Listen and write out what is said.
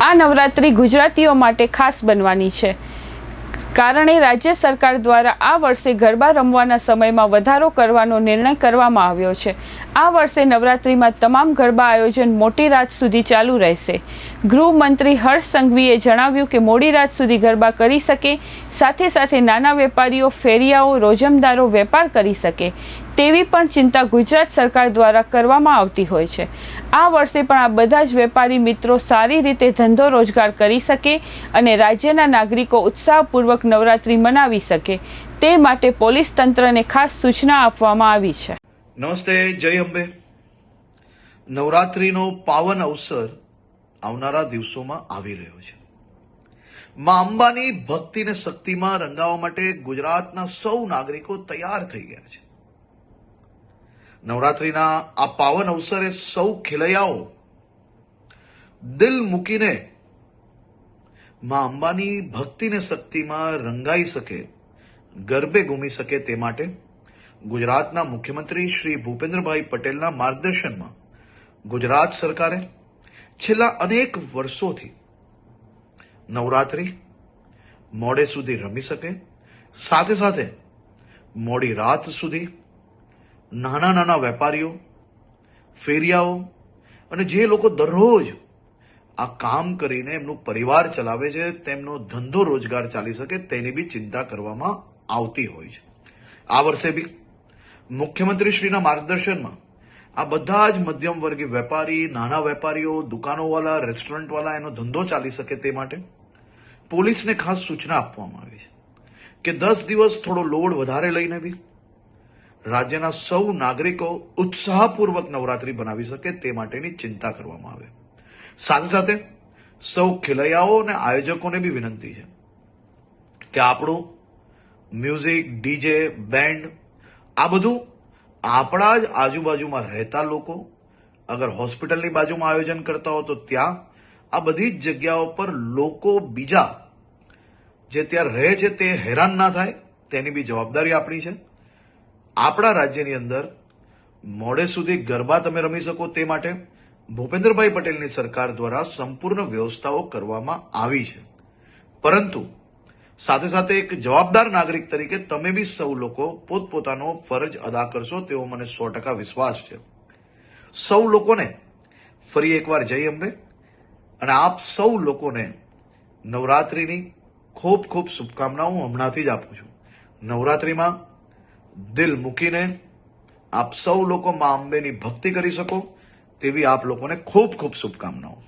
આ નવરાત્રિ ગુજરાતીઓ માટે ખાસ બનવાની છે. કારણે રાજ્ય સરકાર દ્વારા આ વર્ષે ગરબા રમવાના સમયમાં વધારો કરવાનો નિર્ણય કરવામાં આવ્યો છે. આ વર્ષે નવરાત્રિમાં તમામ ગરબા આયોજન મોટી રાત સુધી ચાલુ રહેશે. ગૃહમંત્રી હર્ષ સંઘવીએ જણાવ્યું કે મોડી રાત સુધી ગરબા કરી શકે, સાથે સાથે નાના વેપારીઓ, ફેરિયાઓ, રોજમદારો વેપાર કરી શકે. તેવી પણ ચિંતા ગુજરાત સરકાર દ્વારા કરવામાં આવતી હોય છે. આ વર્ષે પણ આ બધા જ વેપારી મિત્રો સારી રીતે ધંધો રોજગાર કરી શકે અને રાજ્યના નાગરિકો ઉત્સાહપૂર્વક નવરાત્રિ મનાવી શકે તે માટે પોલીસ તંત્રને ખાસ સૂચના આપવામાં આવી છે. નમસ્તે, જય અંબે. નવરાત્રીનો પાવન અવસર આવનારા દિવસોમાં આવી રહ્યો છે. માં અંબાની ભક્તિ અને શક્તિમાં રંગાવવા માટે ગુજરાતના સૌ નાગરિકો તૈયાર થઈ ગયા છે. નવરાત્રીના આ પાવન અવસરે સૌ ખેલૈયાઓ દિલ મૂકીને મા અંબાની ભક્તિને શક્તિમાં રંગાઈ શકે, ગરબે ઘૂમી શકે તે માટે ગુજરાતના મુખ્યમંત્રી શ્રી ભૂપેન્દ્રભાઈ પટેલના માર્ગદર્શનમાં ગુજરાત સરકારે છેલ્લા અનેક વર્ષોથી નવરાત્રી મોડે સુધી રમી શકે, સાથે સાથે મોડી રાત સુધી નાના નાના વેપારીઓ, ફેરિયાઓ અને જે લોકો દરરોજ આ કામ કરીને એમનું પરિવાર ચલાવે છે, તેમનો ધંધો રોજગાર ચાલી શકે તેની બી ચિંતા કરવામાં આવતી હોય છે. આ વર્ષે બી મુખ્યમંત્રીશ્રીના માર્ગદર્શનમાં આ બધા જ મધ્યમ વર્ગીય વેપારી, નાના વેપારીઓ દુકાનોવાળા રેસ્ટોરન્ટવાળા એનો ધંધો ચાલી શકે તે માટે પોલીસને ખાસ સૂચના આપવામાં આવી છે કે દસ દિવસ થોડો લોડ વધારે લઈને બી રાજ્યના સૌ નાગરિકો ઉત્સાહપૂર્વક નવરાત્રી બનાવી શકે તે માટેની ચિંતા કરવામાં આવે. સાથે સાથે સૌ ખેલૈયાઓ અને આયોજકોને બી વિનંતી છે કે આપણું મ્યુઝિક, ડીજે, બેન્ડ આ બધું આપણા જ આજુબાજુમાં રહેતા લોકો અગર હોસ્પિટલની બાજુમાં આયોજન કરતા હો તો ત્યાં આ બધી જ જગ્યાઓ પર લોકો બીજા જે ત્યાં રહે છે તે હેરાન ના થાય તેની બી જવાબદારી આપણી છે. આપણા રાજ્યની અંદર મોડે સુધી ગરબા તમે રમી શકો તે માટે ભૂપેન્દ્રભાઈ પટેલની સરકાર દ્વારા સંપૂર્ણ વ્યવસ્થાઓ કરવામાં આવી છે. પરંતુ સાથે સાથે એક જવાબદાર નાગરિક તરીકે તમે બી સૌ લોકો પોતપોતાનો ફરજ અદા કરશો તેવો મને સો ટકા વિશ્વાસ છે. સૌ લોકોને ફરી એકવાર જય અંબે અને આપ સૌ લોકોને નવરાત્રીની ખૂબ ખૂબ શુભકામનાઓ હમણાંથી જ આપું છું. નવરાત્રીમાં દિલ મૂકીને આપ સૌ લોકો મા અંબેની ભક્તિ કરી શકો તેવી આપ લોકોને ખૂબ ખૂબ શુભકામનાઓ.